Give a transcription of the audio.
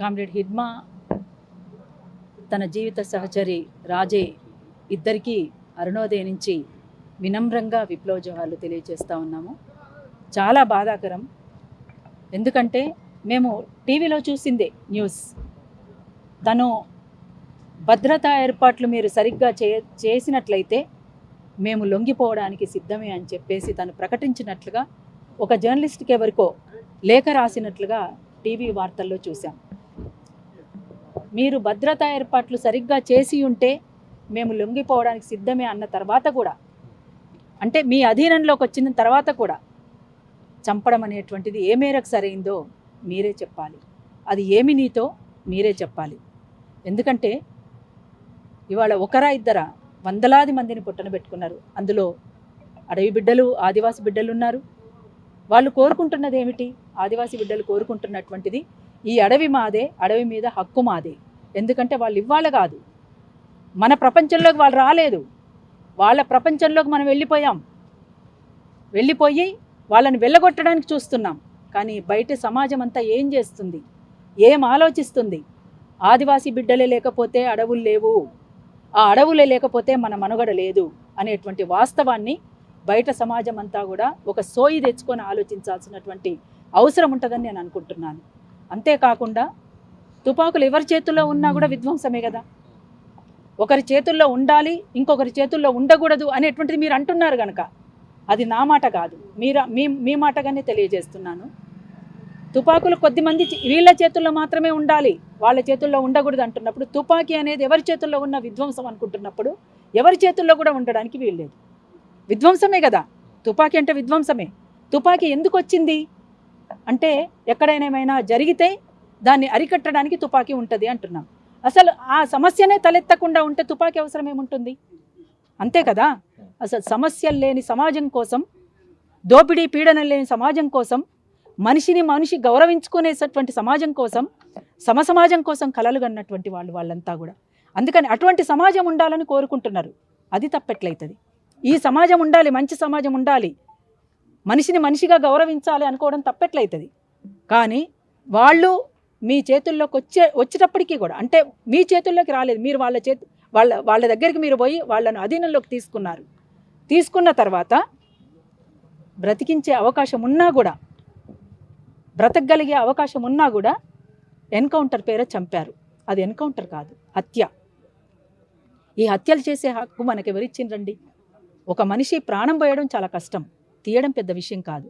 Comrade Hidma తన జీవిత సహచరి రాజే ఇద్దరికీ అరుణోదయ నుంచి వినమ్రంగా విప్లవ జోహార్లు తెలియజేస్తూ ఉన్నాము. చాలా బాధాకరం. ఎందుకంటే మేము టీవీలో చూసిందే న్యూస్. తను భద్రతా ఏర్పాట్లు మీరు సరిగ్గా చే చేసినట్లయితే మేము లొంగిపోవడానికి సిద్ధమే అని చెప్పేసి తను ప్రకటించినట్లుగా ఒక జర్నలిస్ట్కి ఎవరికో లేఖ రాసినట్లుగా టీవీ వార్తల్లో చూసాం మీరు భద్రతా ఏర్పాట్లు సరిగ్గా చేసి ఉంటే మేము లొంగిపోవడానికి సిద్ధమే అన్న తర్వాత కూడా అంటే మీ అధీనంలోకి వచ్చిన తర్వాత కూడా చంపడం అనేటువంటిది ఏ మేరకు సరైందో మీరే చెప్పాలి. అది ఏమి నీతో మీరే చెప్పాలి. ఎందుకంటే ఇవాళ ఒకరా ఇద్దరా వందలాది మందిని పుట్టన పెట్టుకున్నారు. అందులో అడవి బిడ్డలు ఆదివాసి బిడ్డలు ఉన్నారు. వాళ్ళు కోరుకుంటున్నది ఏమిటి ఆదివాసి బిడ్డలు కోరుకుంటున్నటువంటిది ఈ అడవి మాదే అడవి మీద హక్కు మాదే. ఎందుకంటే వాళ్ళు ఇవ్వాలి కాదు. మన ప్రపంచంలోకి వాళ్ళు రాలేదు. వాళ్ళ ప్రపంచంలోకి మనం వెళ్ళిపోయాం. వెళ్ళిపోయి వాళ్ళని వెళ్ళగొట్టడానికి చూస్తున్నాం. కానీ బయట సమాజం అంతా ఏం చేస్తుంది? ఏం ఆలోచిస్తుంది? ఆదివాసీ బిడ్డలే లేకపోతే అడవులు లేవు. ఆ అడవులే లేకపోతే మన మనుగడ లేదు అనేటువంటి వాస్తవాన్ని బయట సమాజం అంతా కూడా ఒక సోయి తెచ్చుకొని ఆలోచించాల్సినటువంటి అవసరం ఉంటుందని నేను అనుకుంటున్నాను. అంతేకాకుండా తుపాకులు ఎవరి చేతుల్లో ఉన్నా కూడా విధ్వంసమే కదా. ఒకరి చేతుల్లో ఉండాలి ఇంకొకరి చేతుల్లో ఉండకూడదు అనేటువంటిది మీరు అంటున్నారు కనుక అది నా మాట కాదు. మీరు మీ మీ మాటగానే తెలియజేస్తున్నాను. తుపాకులు కొద్దిమంది వీళ్ళ చేతుల్లో మాత్రమే ఉండాలి వాళ్ళ చేతుల్లో ఉండకూడదు అంటున్నప్పుడు తుపాకీ అనేది ఎవరి చేతుల్లో ఉన్న విధ్వంసం అనుకుంటున్నప్పుడు ఎవరి చేతుల్లో కూడా ఉండడానికి వీల్లేదు. విధ్వంసమే కదా. తుపాకీ అంటే విధ్వంసమే. తుపాకీ ఎందుకు వచ్చింది? అంటే ఎక్కడైనా ఏమైనా జరిగితే దాన్ని అరికట్టడానికి తుపాకీ ఉంటుంది అంటున్నాం. అసలు ఆ సమస్యనే తలెత్తకుండా ఉంటే తుపాకీ అవసరం ఏముంటుంది? అంతే కదా? అసలు సమస్యలు లేని సమాజం కోసం దోపిడీ పీడన లేని సమాజం కోసం మనిషిని మనిషి గౌరవించుకునేటటువంటి సమాజం కోసం సమసమాజం కోసం కలలు కన్నటువంటి వాళ్ళు వాళ్ళంతా కూడా. అందుకని అటువంటి సమాజం ఉండాలని కోరుకుంటున్నారు. అది తప్పెట్లయితుంది. ఈ సమాజం ఉండాలి మంచి సమాజం ఉండాలి మనిషిని మనిషిగా గౌరవించాలి అనుకోవడం తప్పెట్లయితుంది. కానీ వాళ్ళు మీ చేతుల్లోకి వచ్చే వచ్చేటప్పటికీ కూడా అంటే మీ చేతుల్లోకి రాలేదు మీరు వాళ్ళ చేతి వాళ్ళ వాళ్ళ దగ్గరికి మీరు పోయి వాళ్ళను అధీనంలోకి తీసుకున్నారు. తీసుకున్న తర్వాత బ్రతికించే అవకాశం ఉన్నా కూడా బ్రతకగలిగే అవకాశం ఉన్నా కూడా ఎన్కౌంటర్ పేర చంపారు. అది ఎన్కౌంటర్ కాదు హత్య. ఈ హత్యలు చేసే హక్కు మనకి ఎవరిచ్చిండ్రండి ఒక మనిషి ప్రాణం పోయడం చాలా కష్టం తీయడం పెద్ద విషయం కాదు.